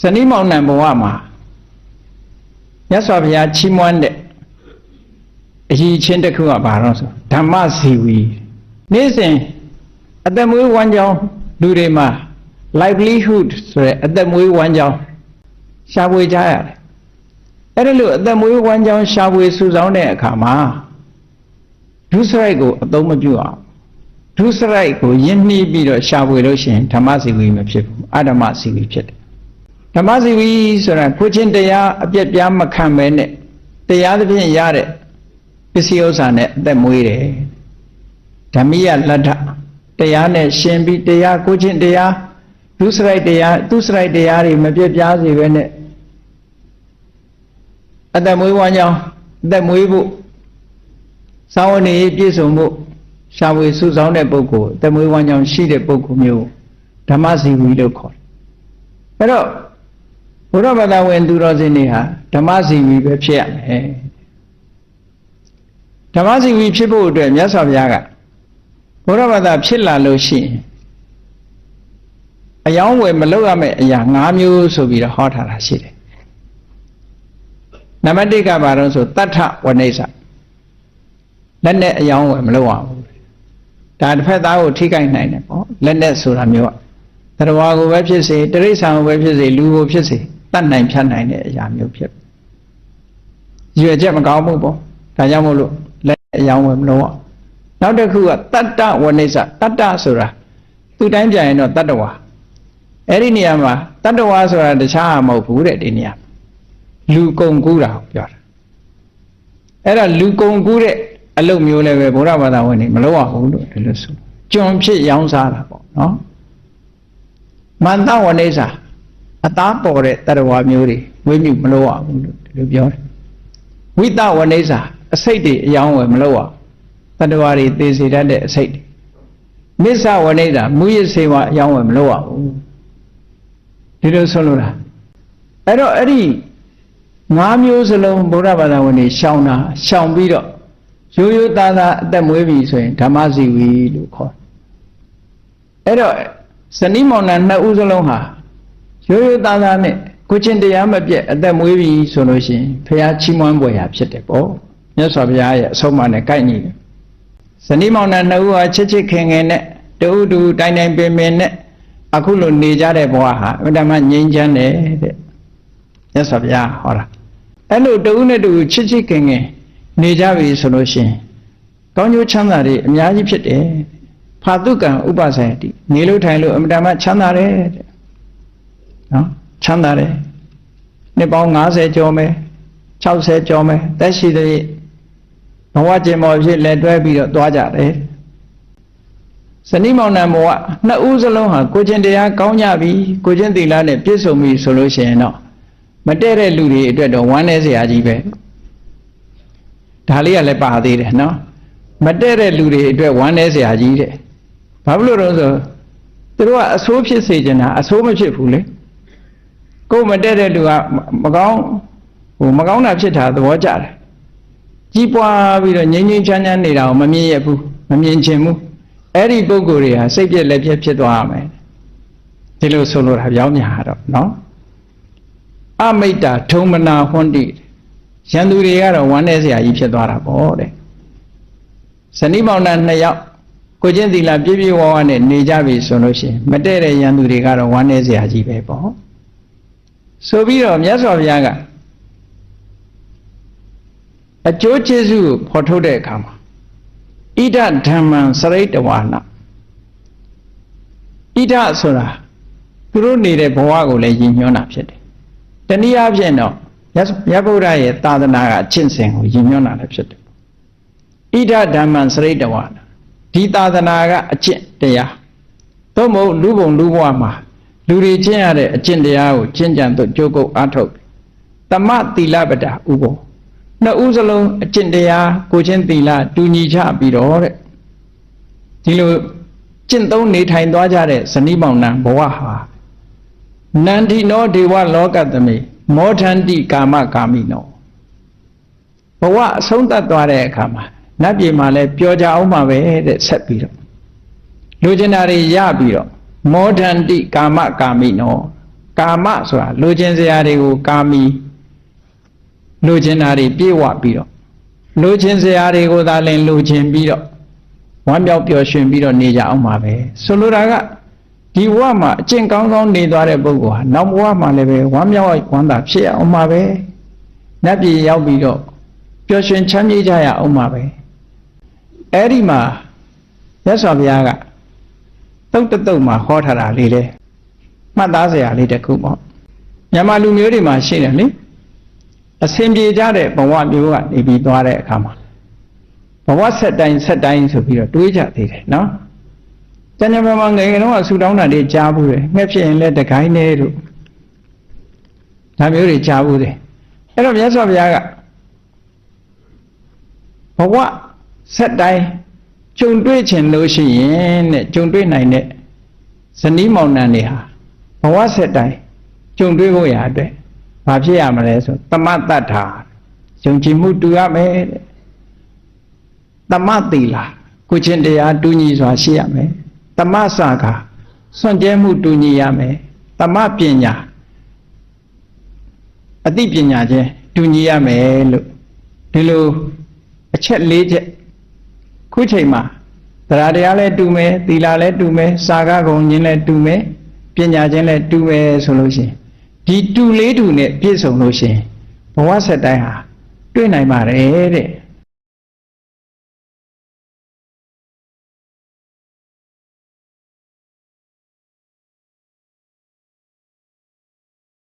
ဇနီးမောင်နှံဘဝမှာမြတ်စွာဘုရားချီးမွမ်းတဲ့အရေးချင်းတစ်ခုကဘာလို့ဆိုဓမ္မစီဝီနေ့စဉ်အသက်မွေးဝမ်းကြောင်းလူတွေမှာ livelihood ဆိုတဲ့အသက်မွေးဝမ်းကြောင်းရှာဖွေကြရတယ်အဲ့ဒါလို့အသက်မွေးဝမ်းကြောင်းရှာဖွေစုဆောင်းတဲ့အခါမှာဒုစရိုက်ကိုအသုံးမပြုအောင်ဒုစရိုက်ကိုယဉ်နှီးပြီးတော့ရှာဖွေလို့ရှိရင်ဓမ္မစီဝီမဖြစ်ဘူးအဓမ္မစီဝီဖြစ်တယ် ဓမ္မစီဝီဆိုတာကိုချင်းတရားအပြက်ပြားမခံပဲနဲ့တရားသဖြင့်ရတဲ့ပစ္စည်းဥစ္စာနဲ့အသက်မွေးတယ်ဓမ္မိယလတ္ထတရားနဲ့ရှင်ပြီးတရားကိုချင်းတရားဒုစရိုက်တရားသူစရိုက်တရားတွေမပြက်ပြားစေပဲနဲ့အသက်မွေးဝမ်းကြောင်းအသက်မွေးဖို့သာဝနေပြည့်စုံဖို့ရှားဝေစုဆောင်တဲ့ပုဂ္ဂိုလ်အသက်မွေးဝမ်းကြောင်းရှိတဲ့ပုဂ္ဂိုလ်မျိုးဓမ္မစီဝီလို့ခေါ်တယ်အဲ့တော့ ဘုရားဘာသာဝင်သူတော်စင်တွေဟာဓမ္မစီဝီပဲဖြစ်ရမယ်ဓမ္မစီဝီဖြစ်ဖို့အတွက်မြတ်စွာဘုရားကဘုရားဘာသာဖြစ်လာလို့ရှိရင်အယောင်းဝယ်မလုပ်ရမယ့်အရာ၅မျိုးဆိုပြီးတော့ဟောထားတာရှိတယ်နံပါတ်1ကဘာလို့ဆိုတတ္ထဝိနိစ္စလက်နဲ့အယောင်းဝယ်မလုပ်ရဘူးဒါတစ်ဖက်သားကိုထိခိုက်နိုင်တယ်ပေါ့လက်နဲ့ဆိုတာမျိုးကတရားကိုပဲဖြစ်စေတရိစ္ဆာန်ကိုပဲဖြစ်စေလူကိုဖြစ်စေ တတ်နိုင်ဖြတ်နိုင်တဲ့အရာမျိုးဖြစ်ရွယ်ချက်မကောင်းဘူးပေါ့ဒါကြောင့်မို့လို့လက်အယောင်းဝယ်မလုပ်ရနောက်တစ်ခုကတတ္တဝိနိစ္စတတ္တဆိုတာသူတိုင်းပြန်ရင်တော့တတ္တဝါအဲ့ဒီနေရာမှာတတ္တဝါဆိုတာတခြားမဟုတ်ဘူးတဲ့ဒီနေရာလူကုံကူးတာကိုပြောတာအဲ့ဒါလူကုံကူးတဲ့အလုပ်မျိုးလည်းပဲဘုရားဘာသာဝင်တွေမလုပ်ရဘူးလို့ဒီလိုဆိုကျွန်ဖြစ်ရောင်းစားတာပေါ့နော်မန္တဝနိစ္စ အသားပေါ်တဲ့တတ္တဝါမျိုးတွေဝိမြုမလုပ်ရဘူးလို့ဒီလိုပြောတယ်ဝိတဝနိစ္စအစိတ်တွေအယောင်းဝယ်မလုပ်ရတတ္တဝါတွေသေစေတတ်တဲ့အစိတ်တွေမစ္ဆဝနိစ္စမူရစေဝအယောင်းဝယ်မလုပ်ရဘူးဒီလိုဆိုလို့လားအဲ့တော့အဲ့ဒီငါးမျိုးစလုံးဗုဒ္ဓဘာသာဝင်တွေရှောင်တာရှောင်ပြီးတော့ရိုးရိုးသားသားအသက်မွေးပြီဆိုရင်ဓမ္မစီဝီလို့ခေါ်အဲ့တော့ဇနီးမောင်နှံနှစ်ဦးစလုံးဟာ ရိုးရိုးသားသားနဲ့ကိုချင်းတရားမပြတ်အသက်မွေးပြီဆိုလို့ရှိရင်ဖះချီးမွမ်းပွဲရာဖြစ်တယ်ပေါ့မြတ်စွာဘုရားရဲ့အဆုံးအမနဲ့ကိုက်ညီတယ်ဇနီးမောင်နှံနှစ်ဦးဟာချစ်ချစ်ခင်ခင်နဲ့တူတူတိုင်တိုင်ပင်ပင်နဲ့အခုလိုနေကြတဲ့ဘဝဟာအမှန်တမ်းငြိမ်းချမ်းတယ်တဲ့မြတ်စွာဘုရားဟောတာအဲ့လိုတူနဲ့တူချစ်ချစ်ခင်ခင်နေကြပြီဆိုလို့ရှိရင်ကောင်းကျိုးချမ်းသာတွေအများကြီးဖြစ်တယ်ဖာတုကံဥပဇာယတိနေလို့ထိုင်လို့အမတမချမ်းသာတယ်တဲ့ နော်ချမ်းသာတယ်နှစ်ပေါင်း90ကျော်မယ်60ကျော်မယ်တက်ရှိတဲ့ဘဝကျင်မော်ဖြစ်လက်တွဲပြီးတော့သွားကြတယ်ဇနီးမောင်နှံဘဝနှစ်ဦးစလုံးဟာကိုချင်းတရားကောင်းကြပြီကိုချင်းသီလနဲ့ပြည့်စုံပြီဆိုလို့ရှိရင်တော့မတည့်တဲ့လူတွေအတွက်တော့ဝမ်းနည်းစရာကြီးပဲဒါလေးကလည်းပါသေးတယ်နော်မတည့်တဲ့လူတွေအတွက်ဝမ်းနည်းစရာကြီးတဲ့ဘာဖြစ်လို့လဲဆိုသူတို့ကအဆိုးဖြစ်စေချင်တာအဆိုးမဖြစ်ဘူးလေ ကိုယ်မတည့်တဲ့လူကမကောင်းဟိုမကောင်းတာဖြစ်တာသဘောကျတယ်ကြီးပွားပြီးတော့ငြိမ်းငြိမ်းချမ်းချမ်းနေတာကိုမမြင်ရဘူးမမြင်ချင်ဘူးအဲ့ဒီပုံကိုယ်တွေဟာစိတ်ပြက်လက်ပြက်ဖြစ်သွားရမယ်ဒီလိုဆိုလိုတာပြောင်းညာတော့နော်အမိတ္တာထုံမနာဟွန်းတိရန်သူတွေကတော့ဝမ်းနေစရာကြီးဖြစ်သွားတာပေါ့တဲ့ဇနီးမောင်နှံနှစ်ယောက်ကိုချင်းသီလပြည့်ပြည့်ဝဝနဲ့နေကြပြီဆိုလို့ရှိရင်မတည့်တဲ့ရန်သူတွေကတော့ဝမ်းနေစရာကြီးပဲပေါ့ ဆိုပြီးတော့မြတ်စွာဘုရားကအကျိုးကျေးဇူးကိုဖော်ထုတ်တဲ့အခါမှာဣဒဓမ္မံစရိတဝါနာဣဒဆိုတာသူတို့နေတဲ့ဘဝကိုလည်းယဉ်ညွှန်းတာဖြစ်တယ်တနည်းအားဖြင့်တော့မြတ်ဗုဒ္ဓရဲ့သာသနာကအကျင့်စဉ်ကိုယဉ်ညွှန်းတာလည်းဖြစ်တယ်ဣဒဓမ္မံစရိတဝါနာဒီသာသနာကအကျင့်တရားသို့မဟုတ်လူပုံလူဘဝမှာ လူတွေကျင့်ရတဲ့အကျင့်တရားကိုကျင့်ကြံသို့ကြိုးကုပ်အားထုတ်တမသီလပဒဥဘောနှစ်ဦးစလုံးအကျင့်တရားကိုချင်းသီလတူညီချပြီးတော့တဲ့ဒီလိုကျင့်သုံးနေထိုင်သွားကြတဲ့ဇနီးမောင်နှံဘဝဟာနန္ဒီနောဒေဝလောကသမေမောထန္တိကာမကာမိနောဘဝအဆုံးသတ်သွားတဲ့အခါမှာနတ်ပြည်မှာလည်းပျော်ကြအောင်မှာပဲတဲ့ဆက်ပြီးတော့လူကျင်တာတွေရပြီးတော့ မောထန္တိကာမကာမိနောကာမဆိုတာလိုချင်စရာတွေကိုကာမီလိုချင်တာတွေပြည့်ဝပြီးတော့လိုချင်စရာတွေကိုသာလင်လိုချင်ပြီးတော့ဝမ်းမြောက်ပျော်ရွှင်ပြီးတော့နေကြအောင်ပါပဲဆိုလိုတာကဒီဘဝမှာအကျင့်ကောင်းကောင်းနေသွားတဲ့ပုဂ္ဂိုလ်ဟာနောက်ဘဝမှာလည်းပဲဝမ်းမြောက်ဝမ်းသာဖြစ်အောင်ပါပဲနတ်ပြည်ရောက်ပြီးတော့ပျော်ရွှင်ချမ်းမြေ့ကြရအောင်ပါပဲအဲ့ဒီမှာမြတ်စွာဘုရားက တုတ်တတုတ်မှာဟောထားတာလေးလေမှတ်သားစရာလေးတစ်ခုပေါ့မြန်မာလူမျိုးတွေမှာရှိတယ်လေအစဉ်ပြေကြတဲ့ဘဝမျိုးကနေပြီးသွားတဲ့အခါမှာဘဝဆက်တိုင်းဆက်တိုင်းဆိုပြီးတော့တွေးကြသေးတယ်နော်ကျန်ကျန်မာမာငယ်ငယ်တော့ဆူတောင်းတာတွေကြားဘူးတယ်ငှက်ဖြစ်ရင်လည်းတကိုင်းနေတို့ဒါမျိုးတွေကြားဘူးတယ်အဲ့တော့မြတ်စွာဘုရားကဘဝဆက်တိုင်း ကြုံတွေ့ခြင်းလို့ရှိရင်တဲ့ကြုံတွေ့နိုင်တဲ့ဇနီးမောင်နှံတွေဟာဘဝဆက်တိုင်းကြုံတွေ့ဖို့ရအတွက်ဘာဖြစ်ရမလဲဆိုတမတ္တထာယုံကြည်မှုတူရမယ်တဲ့တမသီလာကိုချင်းတရားတူညီစွာရှိရမယ်တမစာခာစွန့်ကြဲမှုတူညီရမယ်တမပညာအသိပညာချင်းတူညီရမယ်လို့ဒီလိုအချက်၄ချက် ခုချိန်မှာတရားတရားလည်းတူမယ်သီလာလည်းတူမယ်စာကကုံချင်းလည်းတူမယ်ပညာချင်းလည်းတူမယ်ဆိုလို့ရှိရင်ဒီတူလေးတူနဲ့ပြည့်စုံလို့ရှိရင်ဘဝဆက်တိုင်းဟာတွေ့နိုင်ပါတယ်တဲ့